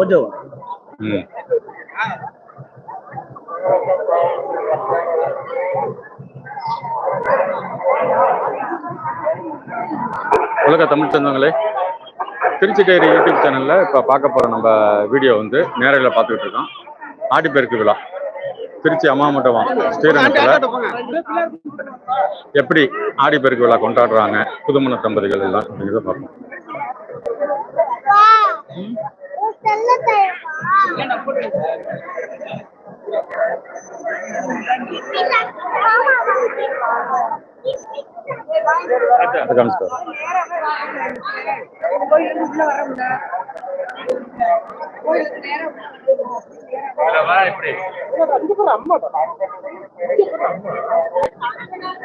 ஓஜோவா. ம். உலக தமிழ் சொந்தங்களே திருச்சி டைரி யூடியூப் சேனல்ல இப்ப பார்க்க போற நம்ம வீடியோ வந்து நேரில் பார்த்துக்கிட்டு இருக்கோம். ஆடிப்பெருக்கு விழா. திருச்சி அம்மாமட்டவம் ஸ்ரீரங்கத்தில். எப்படி ஆடிப்பெருக்கு விழா கொண்டாடுறாங்க புதுமண தம்பதிகள் எல்லாம் அப்படிங்கிறத பார்ப்போம். அதை காமிச்சு பாரு.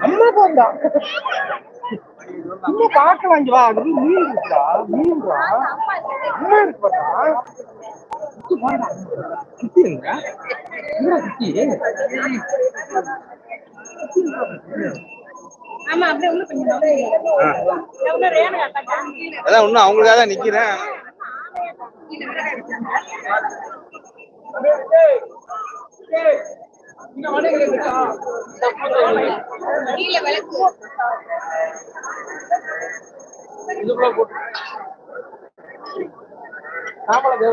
அம்மா போந்தா இன்னும் பார்க்க வாங்கி வா அது மீன் இருக்குடா மீன்டா அம்மா இருக்கு பாருடா. குட்டி போடா குட்டி எங்க? எங்கடா குட்டி? அதான் இன்னும் அவங்களுக்காக தான் நிக்கிறேன். சாப்பாடு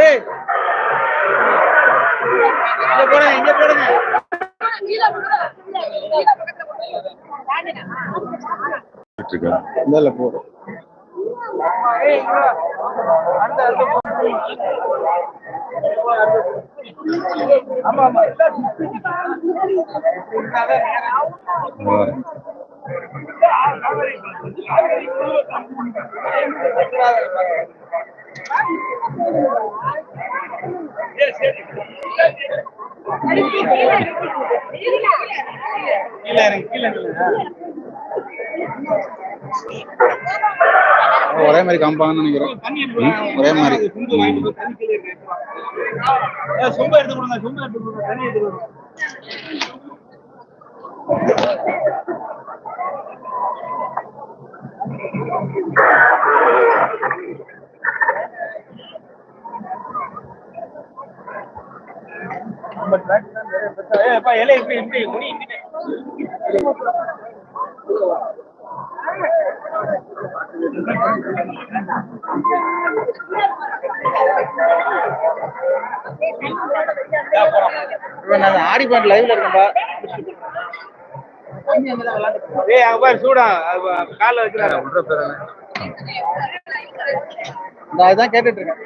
ஏய் இங்க போடுங்க இங்க போடுங்க. இல்ல ஆமா ஆ. கீழே இறங்கு கீழே இறங்கு. ஒரே மாதிரி காமிப்பாங்கன்னு நினைக்கிறேன் ம், ஒரே மாதிரி. சொம்ப எடுத்து கொடுங்க நான் ஆடி லைவ்ல இருக்கேன்பா ஏய் அங்க பாரு சூடா கால்ல வைக்கிறாரு நான் இதான் கேட்டுட்டு இருக்கேன்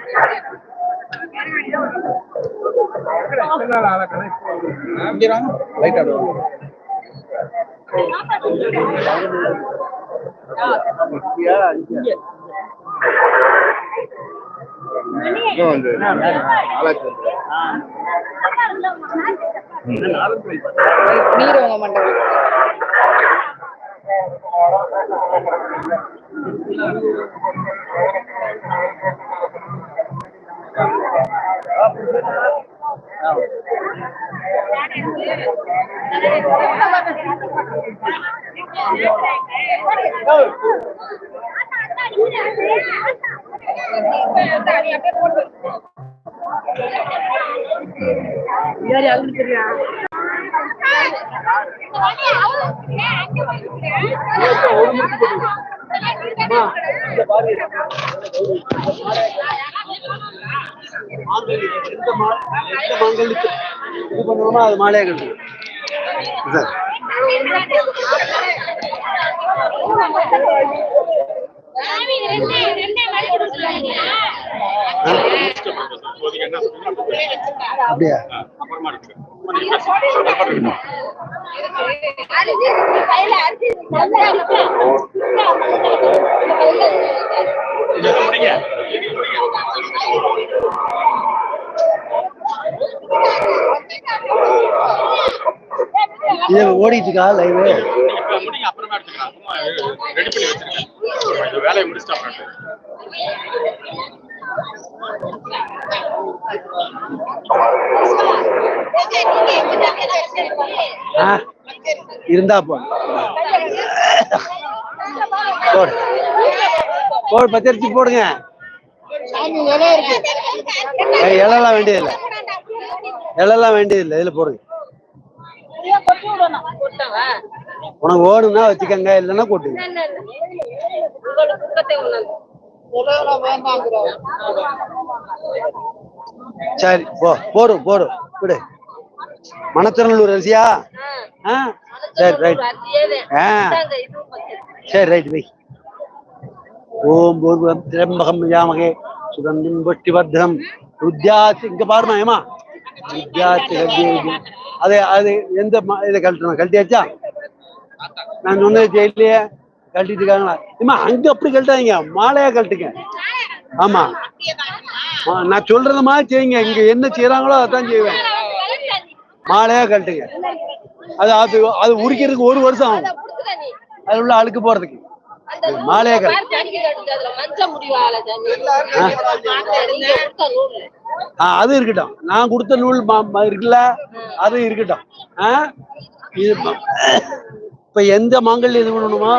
இங்க இன்னும் வந்து. நீரவங்க மண்டபம். இது பண்ணுவோமோ அது மாலையா கட்டு சார் அப்படியா? இது ஓடிட்டு இருக்கா லைவ் இப்ப முடிங்க அப்புறமா எடுத்துக்கலாம். சும்மா ரெடி பண்ணி வச்சிருக்கேன் வேலையை முடிச்சுட்டு இருந்தா போ. போடு. போடு பச்சரிசி போடுங்க. ஏய், இலைலாம் வேண்டியதில்லை. இலைலாம் வேண்டியதில்லை இதுல போடுங்க. உனக்கு ஓடுனா வச்சுக்கங்க இல்லைன்னா கொட்டுங்க. சரி போ போடும் போடும் விடு. மணச்சநல்லூர் அரிசியா? ஆ. சரி ரைட் ஆ. சரி ரைட் வை. ஓம் பூர்வம் திரம்பகம் யாமகே சுகந்திம் வெட்டி பத்ரம் வித்யாச்சு இங்க பாருமா ஏமா வித்யாச்சு கல்வி அது அது எந்த இதை கழட்டணும்? கழட்டியாச்சா? நான் சொன்னது ஜெயிலையே கழட்டிட்டு இருக்காங்களா இம்மா அங்க அப்படி கழட்டாதீங்க? மாலையா கழட்டுங்க. ஆமா. நான் சொல்றது மாதிரி செய்யுங்க. இங்க என்ன செய்யறாங்களோ அதான் செய்வேன். மாலையா கழட்டுங்க. அது அது அது உரிக்கிறதுக்கு ஒரு வருஷம் ஆகும். அது உள்ள அழுக்கு போறதுக்கு. மாலையா கழட்டு அது இருக்கட்டும். நான் கொடுத்த நூல் இருக்குல்ல? அது இருக்கட்டும். ஆஹ் இது இப்ப எந்த மாங்கல்யம் இது பண்ணணுமா?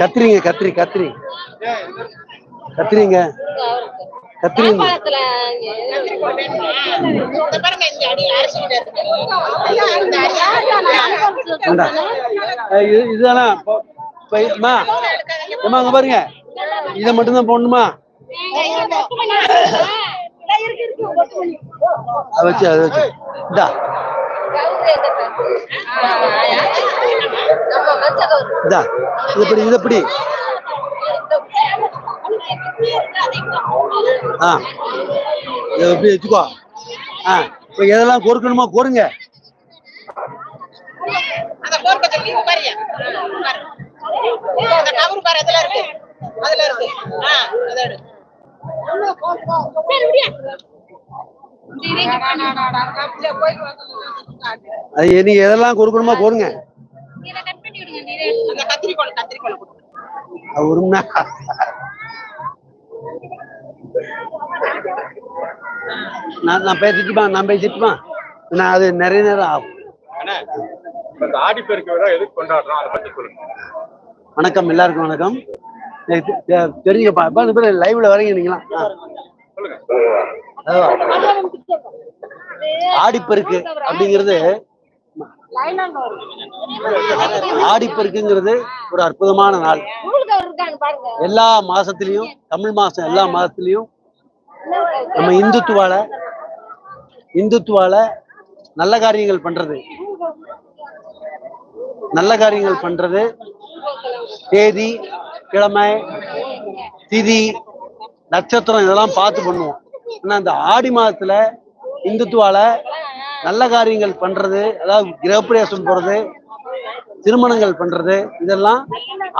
கத்திரிங்க கத்திரி கத்திரி கத்திரிங்க கத்திரிங்க இது இதுதானா? அம்மா பாருங்க. இதை மட்டும்தான் போடணுமா? அதை வச்சு அதை வச்சு. இந்தா. இதா இது எப்படி இது எப்படி ஆ. இதை எப்படி வச்சுக்கோ. ஆ. இப்போ எதெல்லாம் கோர்க்கணுமோ கோருங்க அந்த போர் பச்சை நீ அந்த பாரு அதுல இருக்கு. அதுல அதை எடு அது நீ எதெல்லாம் கொடுக்கணுமோ கோருங்க அந்த கத்திரிக்கோள் கத்திரிக்கோள் கொடு அது ஒரு மணி நேரம். நான் நான் பேசிட்டுமா நான் பேசிட்டுமா நான் அது நிறைய நேரம் ஆகும். விழா எதுக்கு கொண்டாடுறோம்? அதை பத்தி சொல்லுங்க. வணக்கம் எல்லாருக்கும் வணக்கம். எனக்கு தெ- தெ- தெரியுங்கப்பா இப்போ லைவ்ல வரீங்க அதுவா. ஆடிப்பெருக்கு அப்படிங்கிறது ஆடிப்பெருக்குங்கிறது ஒரு அற்புதமான நாள். எல்லா மாசத்துலயும் தமிழ் மாசம் எல்லா மாசத்துலயும் நம்ம இந்துத்துவால இந்துத்துவால நல்ல காரியங்கள் பண்றது. நல்ல காரியங்கள் பண்றது. தேதி கிழமை திதி நட்சத்திரம் இதெல்லாம் பார்த்து பண்ணுவோம். ஆனா அந்த ஆடி மாதத்துல இந்துத்துவால நல்ல காரியங்கள் பண்றது அதாவது கிரகப்பிரவேசம் போறது திருமணங்கள் பண்றது இதெல்லாம்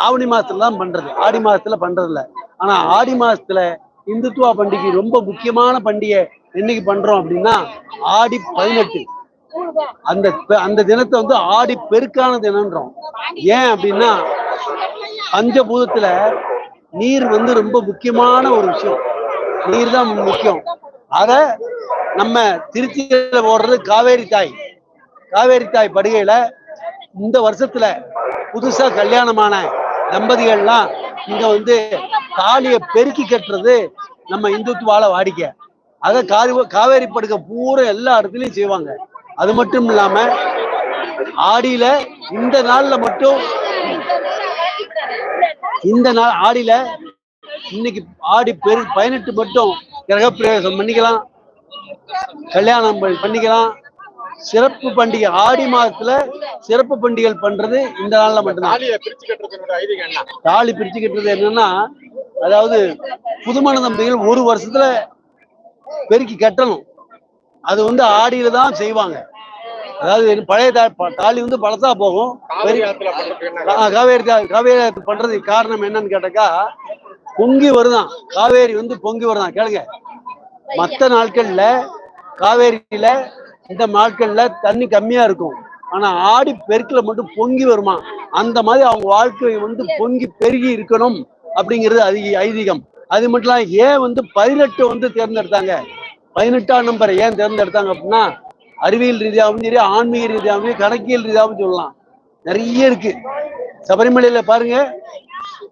ஆவணி மாசத்துல தான் பண்றது. ஆடி மாசத்துல பண்றது இல்ல. ஆனா ஆடி மாசத்துல இந்துத்துவா பண்டிகை ரொம்ப முக்கியமான பண்டிகை என்னைக்கு பண்றோம் அப்படின்னா ஆடி பதினெட்டு. அந்த அந்த தினத்தை வந்து ஆடி பெருக்கான தினம்ன்றோம். ஏன் அப்படின்னா பஞ்சபூதத்துல நீர் வந்து ரொம்ப முக்கியமான ஒரு விஷயம். நீர் தான் முக்கியம். அத நம்ம திருச்சியில ஓடுறது காவேரி தாய். காவேரி தாய் படுகையில இந்த வருஷத்துல புதுசா கல்யாணமான தம்பதிகள்லாம் இங்க வந்து தாலியை பெருக்கி கட்டுறது நம்ம இந்துத்துவால வாடிக்கை. அதை காவி காவேரி படுகை பூரா எல்லா இடத்துலயும் செய்வாங்க. அது மட்டும் இல்லாம ஆடியில இந்த நாள்ல மட்டும் இந்த நாள் ஆடியில இன்னைக்கு ஆடி பெரு பதினெட்டு மட்டும் கிரகப்பிரவேசம் பண்ணிக்கலாம். கல்யாணம் பண்ணிக்கலாம். சிறப்பு பண்டிகை ஆடி மாதத்துல சிறப்பு பண்டிகைகள் பண்றது இந்த நாள்ல மட்டும்தான். தாலி பிரிச்சு கட்டுறது என்னன்னா அதாவது புதுமண தம்பதிகள் ஒரு வருஷத்துல பெருக்கி கட்டணும். அது வந்து ஆடியில தான் செய்வாங்க. அதாவது பழைய தாலி வந்து பழசா போகும். காவிரி காவேரி? பண்றதுக்கு காரணம் என்னன்னு கேட்டாக்கா பொங்கி வருதான். காவேரி வந்து பொங்கி வருதான். கேளுங்க. மத்த நாட்கள்ல காவேரியில இந்த நாட்கள்ல தண்ணி கம்மியா இருக்கும். ஆனா ஆடி பெருக்கில் மட்டும் பொங்கி வருமா? அந்த மாதிரி அவங்க வாழ்க்கை வந்து பொங்கி பெருகி இருக்கணும் அப்படிங்கிறது அது ஐதீகம். அது மட்டும் இல்லாம ஏன் வந்து பதினெட்டு வந்து தேர்ந்தெடுத்தாங்க? பதினெட்டாம் நம்பரை ஏன் தேர்ந்தெடுத்தாங்க அப்படின்னா அறிவியல் ரீதியாகவும் சரி ஆன்மீக ரீதியாகவும் சரி, கணக்கியல் ரீதியாகவும் சொல்லலாம். நிறைய இருக்கு. சபரிமலையில பாருங்க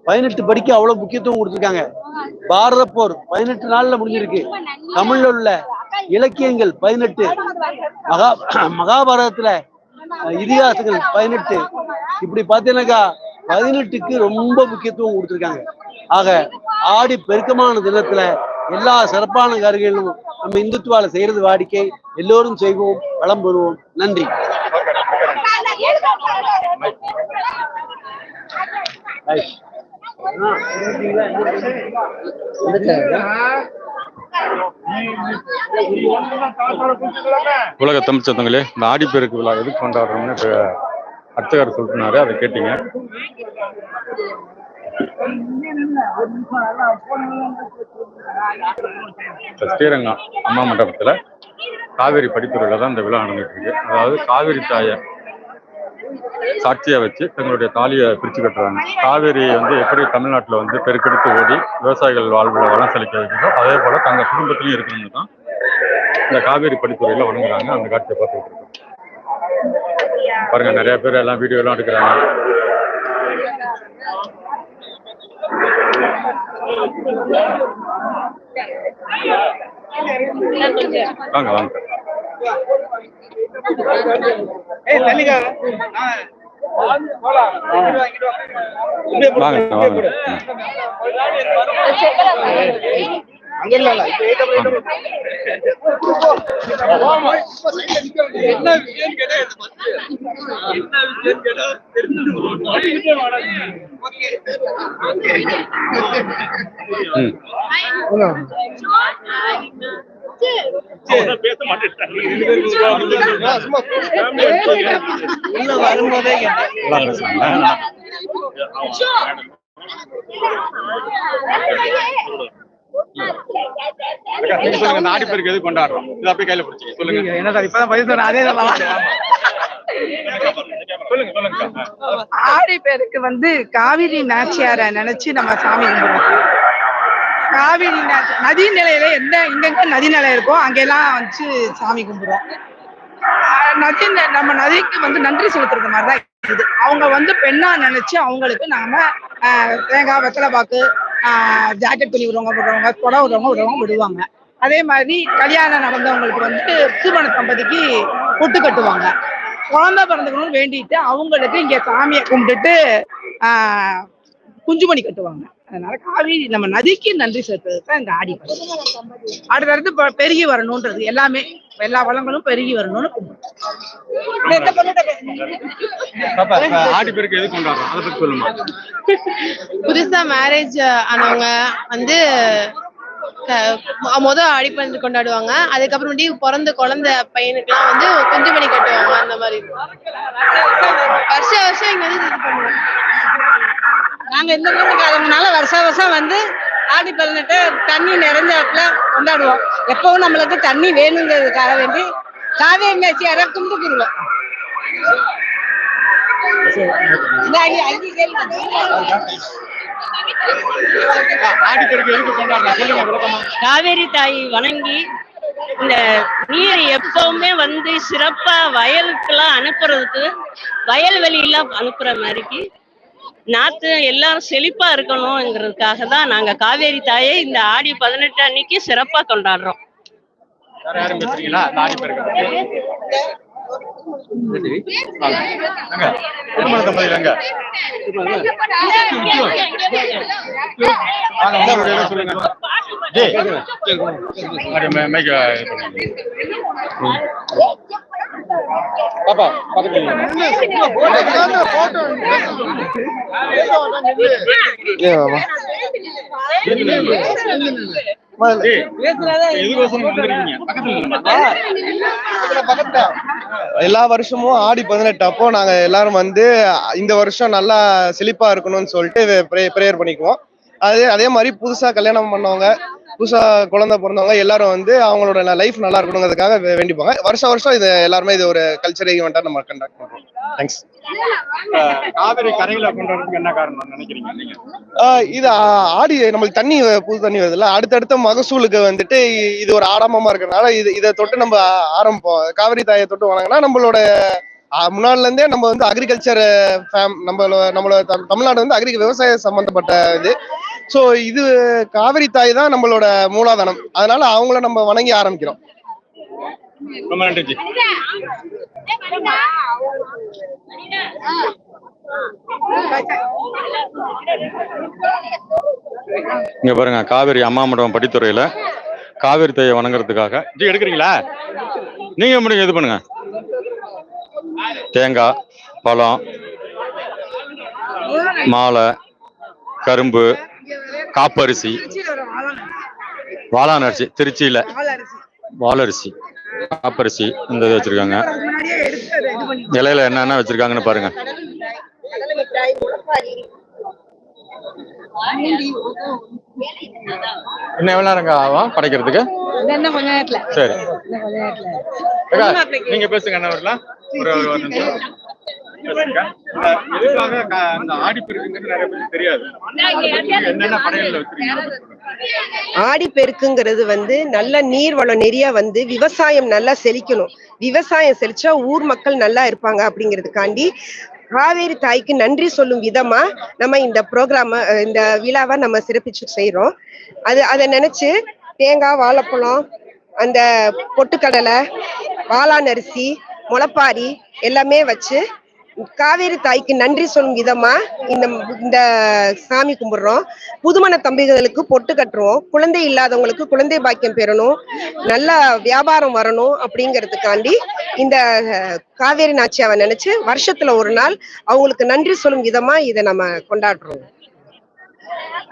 பதினெட்டு படிக்க அவ்வளவு முக்கியத்துவம் கொடுத்துருக்காங்க. பாரத போர் பதினெட்டு நாள்ல முடிஞ்சிருக்கு. தமிழ்ல உள்ள இலக்கியங்கள் பதினெட்டு. மகா மகாபாரதத்துல இதிகாசங்கள் பதினெட்டு. இப்படி பார்த்தீங்கன்னாக்கா பதினெட்டுக்கு ரொம்ப முக்கியத்துவம் கொடுத்துருக்காங்க. ஆக ஆடி பெருக்கமான தினத்துல எல்லா சிறப்பான காரியங்களும் நம்ம இந்துத்துவால செய்யறது வாடிக்கை. எல்லோரும் செய்வோம் வளம் பெறுவோம். நன்றி. உலக தமிழ் சொந்தங்களே இந்த ஆடிப்பெருக்கு விழா எதுக்கு கொண்டாடுறோம்னு அர்ச்சகர் சொல்லினாரு அதை கேட்டீங்க. ஸ்ரீரங்கம் அம்மா மண்டபத்துல காவேரி படித்துறையில தான் இந்த விழா நடந்துட்டு இருக்கு அதாவது காவேரி தாயை சாட்சியை வச்சு தங்களுடைய தாலியை பிரிச்சு கட்டுறாங்க. காவேரி வந்து எப்படி தமிழ்நாட்டுல வந்து பெருக்கெடுத்து ஓடி விவசாயிகள் வாழ்வில் வளம் செழிக்க வைக்கிறதோ அதே போல தங்க குடும்பத்திலையும் இருக்கணும்னு தான் இந்த காவேரி படித்துறையில வழங்குறாங்க. அந்த காட்சியை பார்த்துட்டு பாருங்க நிறைய பேர் எல்லாம் வீடியோ எல்லாம் எடுக்கிறாங்க. வாங்க வாங்க. வாங்க வாங்க. என்ன விஷயம் கேட்டா என்ன விஷயம் கேட்டா உள்ள வரும்போதே நீங்க சொல்லுங்க எது கொண்டாடுறோம்? இது அப்படியே கையில பிடிச்சிங்க சொல்லுங்க. என்ன சார் இப்பதான் பதில் சொன்ன அதே சொல்லலாம் சொல்லுங்க சொல்லுங்க. ஆடி பேருக்கு வந்து காவிரி நாச்சியாரை நினைச்சு நம்ம சாமி கும்பிடுறோம். காவிரி நாச்சி நதி நிலையில எந்த எங்கெங்க நதி நிலை இருக்கோ அங்கெல்லாம் வச்சு சாமி கும்பிடுறோம். நதி நம்ம நதிக்கு வந்து நன்றி செலுத்துறது மாதிரி தான் இது. அவங்க வந்து பெண்ணா நினைச்சு அவங்களுக்கு நாம தேங்காய் வெத்தலை பாக்கு ஜாக்கெட் துணி விடுறவங்க விடுறவங்க புடவை விடுறவங்க விடுறவங்க விடுவாங்க அதே மாதிரி கல்யாணம் நடந்தவங்களுக்கு வந்துட்டு திருமண தம்பதிக்கு பொட்டு கட்டுவாங்க. குழந்தை பிறந்துக்கணும்னு வேண்டிட்டு அவங்களுக்கு இங்க சாமியை கும்பிட்டுட்டு ஆஹ் குஞ்சுமணி கட்டுவாங்க. அதனால காவிரி நம்ம நதிக்கு நன்றி செலுத்துறது தான் இந்த ஆடி அடுத்தடுத்து பெருகி வரணும்ன்றது எல்லாமே. எல்லா வளங்களும் பெருகி வரணும்னு புதுசா மேரேஜ் ஆனவங்க வந்து முத அடிப்பந்து கொண்டாடுவாங்க. அதுக்கப்புறமேட்டி பிறந்த குழந்தை பையனுக்குலாம் வந்து குஞ்சுமணி கட்டுவாங்க அந்த மாதிரி. வருஷம் வருஷம் இங்க வந்து நாங்க இந்த வீட்டுக்காரங்கனால வருஷ வருஷம் வந்து ஆடி பதினெட்டு தண்ணி நிறைஞ்ச இடத்துல கொண்டாடுவோம். எப்பவும் நம்மளுக்கு தண்ணி வேணுங்கிறதுக்காக வேண்டி காவேரி நாச்சியார கும்பிட்டுக்குருவோம் இந்த காவேரி தாய் வணங்கி இந்த நீர் எப்பவுமே வந்து சிறப்பா வயலுக்கெல்லாம் அனுப்புறதுக்கு வயல்வெளியெல்லாம் அனுப்புற மாதிரிக்கு நாத்து எல்லாரும் செழிப்பா இருக்கணுங்கிறதுக்காக தான் நாங்க காவேரி தாயை இந்த ஆடி பதினெட்டு அன்னைக்கு சிறப்பா கொண்டாடுறோம். சொல்லுங்க. பாப்பா எல்லா வருஷமும் ஆடி பதினெட்டு. அப்போ நாங்க எல்லாரும் வந்து இந்த வருஷம் நல்லா செழிப்பா இருக்கணும்னு சொல்லிட்டு ப்ரேயர் பண்ணிக்குவோம். அதே அதே மாதிரி புதுசா கல்யாணம் பண்ணவங்க புதுசா குழந்தை பிறந்தவங்க எல்லாரும் வந்து அவங்களோட லைஃப் நல்லா இருக்கணுங்கிறதுக்காக வேண்டிப்பாங்க. வருஷம் வருஷம் இது எல்லாருமே இது ஒரு கல்ச்சர் ஈவெண்ட்டா நம்ம கண்டக்ட் பண்றோம். தேங்க்ஸ் காவிரி கரையில கொண்டாடுறதுக்கு என்ன காரணம் நினைக்கிறீங்க இது ஆடி நம்மளுக்கு தண்ணி புது தண்ணி வருதுல்ல அடுத்தடுத்த மகசூலுக்கு வந்துட்டு இது ஒரு ஆடம்பமா இருக்கிறதுனால இது இதை தொட்டு நம்ம ஆரம்பிப்போம். காவிரி தாயை தொட்டு வணங்கினா நம்மளோட ஆ, முன்னாடில இருந்தே நம்ம வந்து அக்ரிகல்ச்சர் ஃபேம் நம்மளோட நம்மளோட தமிழ்- தமிழ்நாடு வந்து அக்ரி விவசாய சம்பந்தப்பட்ட இது. ஸோ இது காவிரி தாய் தான் நம்மளோட மூலாதானம். அதனால அவங்கள நம்ம வணங்கி ஆரம்பிக்கிறோம். ரொம்ப நன்றி இங்க பாருங்க காவேரி அம்மா மண்டபம் படித்துறையில காவேரி தாயை வணங்குறதுக்காக. ஜி எடுக்கிறீங்களா? நீங்க முடிங்க இது பண்ணுங்க. தேங்காய் பழம் மாலை கரும்பு காப்பரிசி. திருச்சியில ஒரு வாழை வாளான் அரிசி திருச்சியில. வாழரிசி காப்பரிசி இந்த இது வச்சிருக்காங்க. இலையில என்னென்ன வச்சிருக்காங்கன்னு பாருங்க. இன்னும் எவ்வளவு நேரங்க ஆகும் படைக்கிறதுக்கு? சரி. நீங்க பேசுங்க என்ன வரலாம் ஒரு எதுக்காக அந்த ஆடிப்பெருக்குங்கிறது நிறைய பேருக்கு தெரியாது என்னென்ன படையல்ல வச்சிருக்கீங்க ஆடிப்பெருக்குங்கிறது வந்து நல்ல நீர் வளம் நிறைய வந்து விவசாயம் நல்லா செழிக்கணும். விவசாயம் செழிச்சா ஊர் மக்கள் நல்லா இருப்பாங்க அப்படிங்கிறதுக்காண்டி காவேரி தாய்க்கு நன்றி சொல்லும் விதமா நம்ம இந்த ப்ரோக்ராம இந்த விழாவை நம்ம சிறப்பிச்சு செய்யறோம் அது அதை நினைச்சு தேங்காய் வாழைப்பழம் அந்த பொட்டுக்கடலை வாளான் அரிசி முளப்பாரி எல்லாமே வச்சு காவேரி தாய்க்கு நன்றி சொல்லும் விதமா இந்த இந்த சாமி கும்பிடுறோம். புதுமண தம்பிகளுக்கு பொட்டு கட்டுறோம். குழந்தை இல்லாதவங்களுக்கு குழந்தை பாக்கியம் பெறணும். நல்ல வியாபாரம் வரணும் அப்படிங்கிறதுக்காண்டி இந்த காவேரி நாச்சியாவை நினைச்சு வருஷத்துல ஒரு நாள் அவங்களுக்கு நன்றி சொல்லும் விதமா இதை நம்ம கொண்டாடுறோம்.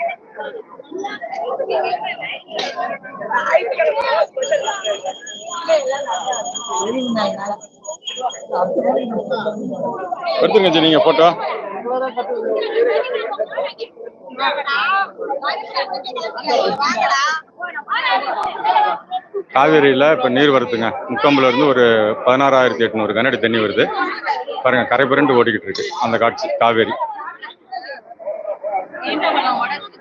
வருஷம் எடுத்துங்க நீங்க போட்டோ காவேரியில இப்ப நீர் வருதுங்க. முக்கம்புல இருந்து ஒரு பதினாறாயிரத்தி எட்நூறு கனடி தண்ணி வருது. பாருங்க கரை புரண்டு ஓடிக்கிட்டு இருக்கு அந்த காட்சி காவேரி.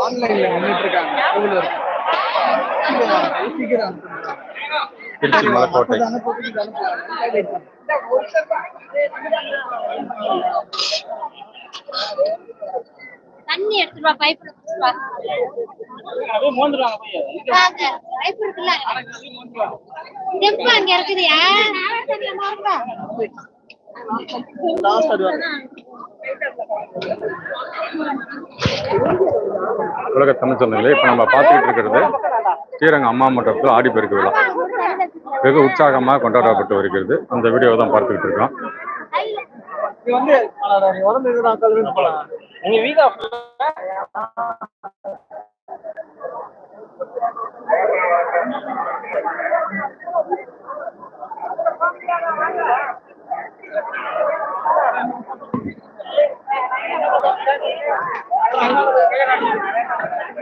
ஆன்லைன்ல நின்றுட்டு இருக்காங்க. சீக்கிரம் திருச்சி மலைக்கோட்டை. தண்ணி எடுத்துட்டு வா பைப்ல பைப் இருக்குல்ல. அங்க இருக்குதுயா உலக தமிழ் சொந்தங்களே இப்ப நம்ம பார்த்துக்கிட்டு இருக்கிறது ஸ்ரீரங்கம் அம்மா மண்டபத்தில் ஆடிப்பெருக்கு விழா. வெகு உற்சாகமாக கொண்டாடப்பட்டு வருகிறது. அந்த வீடியோ தான் பார்த்துக்கிட்டு இருக்கோம். இது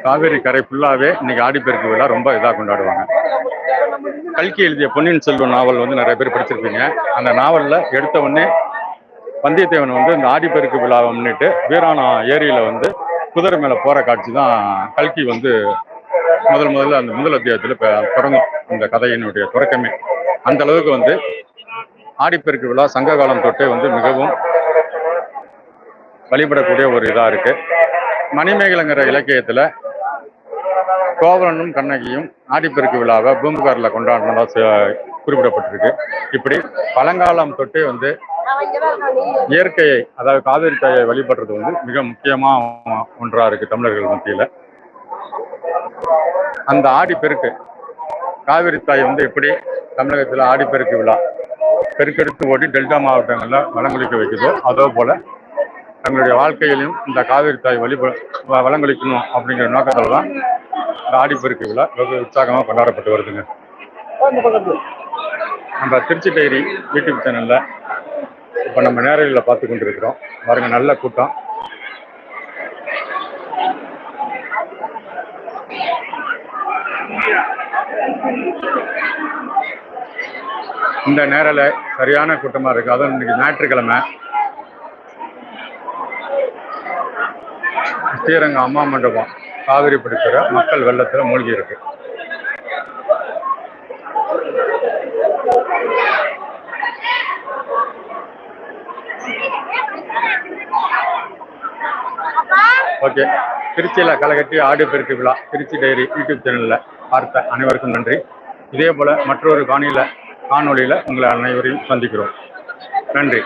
காவேரி கரை ஃபுல்லாவே இன்னைக்கு ஆடிப்பெருக்கு விழா ரொம்ப இதா கொண்டாடுவாங்க. கல்கி எழுதிய பொன்னியின் செல்வன் நாவல் வந்து நிறைய பேர் படிச்சிருப்பீங்க. அந்த நாவல்ல எடுத்த உடனே வந்தியத்தேவன் வந்து இந்த ஆடிப்பெருக்கு விழாவை முன்னிட்டு வீராணா ஏரியில வந்து குதிரை மேல போற காட்சி தான் கல்கி வந்து முதல் முதல்ல அந்த முதல் அத்தியாயத்தில் இப்போ தொடங்கும். இந்த கதையினுடைய தொடக்கமே. அந்த அளவுக்கு வந்து ஆடிப்பெருக்கு விழா சங்க காலம் தொட்டே வந்து மிகவும் வழிபடக்கூடிய ஒரு இதாக இருக்கு. மணிமேகலைங்கிற இலக்கியத்தில் கோவலனும் கண்ணகியும் ஆடிப்பெருக்கு விழாவை பூம்புகாரில் கொண்டாடினதாக குறிப்பிடப்பட்டிருக்கு. இப்படி பழங்காலம் தொட்டே வந்து இயற்கையை அதாவது காவிரி தாயை வழிபடுறது வந்து மிக முக்கியமாக ஒன்றாக இருக்கு தமிழர்கள் மத்தியில். அந்த ஆடிப்பெருக்கு காவிரி தாய் வந்து எப்படி தமிழகத்தில் ஆடிப்பெருக்கு விழா பெருக்கெடுத்து ஓடி டெல்டா மாவட்டங்களில் வளங்களிக்க வைக்குதோ. அதே போல தங்களுடைய வாழ்க்கையிலையும் இந்த காவிரி தாய் வழிப வளங்களிக்கணும் அப்படிங்கிற நோக்கத்தில் தான் இந்த ஆடிப்பெருக்கு விழா வெகு உற்சாகமாக கொண்டாடப்பட்டு வருதுங்க. நம்ம திருச்சி டைரி யூடியூப் சேனலில் இப்போ நம்ம நேரடியில் பார்த்து கொண்டிருக்கிறோம். பாருங்கள் நல்ல கூட்டம். இந்த நேரில் சரியான கூட்டமாக இருக்குது அதுவும் இன்னைக்கு ஞாயிற்றுக்கிழமை. ஸ்ரீரங்கம் அம்மா மண்டபம் காவிரி பிடிக்கிற மக்கள் வெள்ளத்தில் மூழ்கி இருக்கு. ஓகே. திருச்சியில் களைகட்டி ஆடு பெருக்கு விழா திருச்சி டைரி யூடியூப் சேனலில் பார்த்த அனைவருக்கும் நன்றி. இதே போல் மற்றொரு காணியில் காணொலியில் உங்களை அனைவரையும் சந்திக்கிறோம். நன்றி.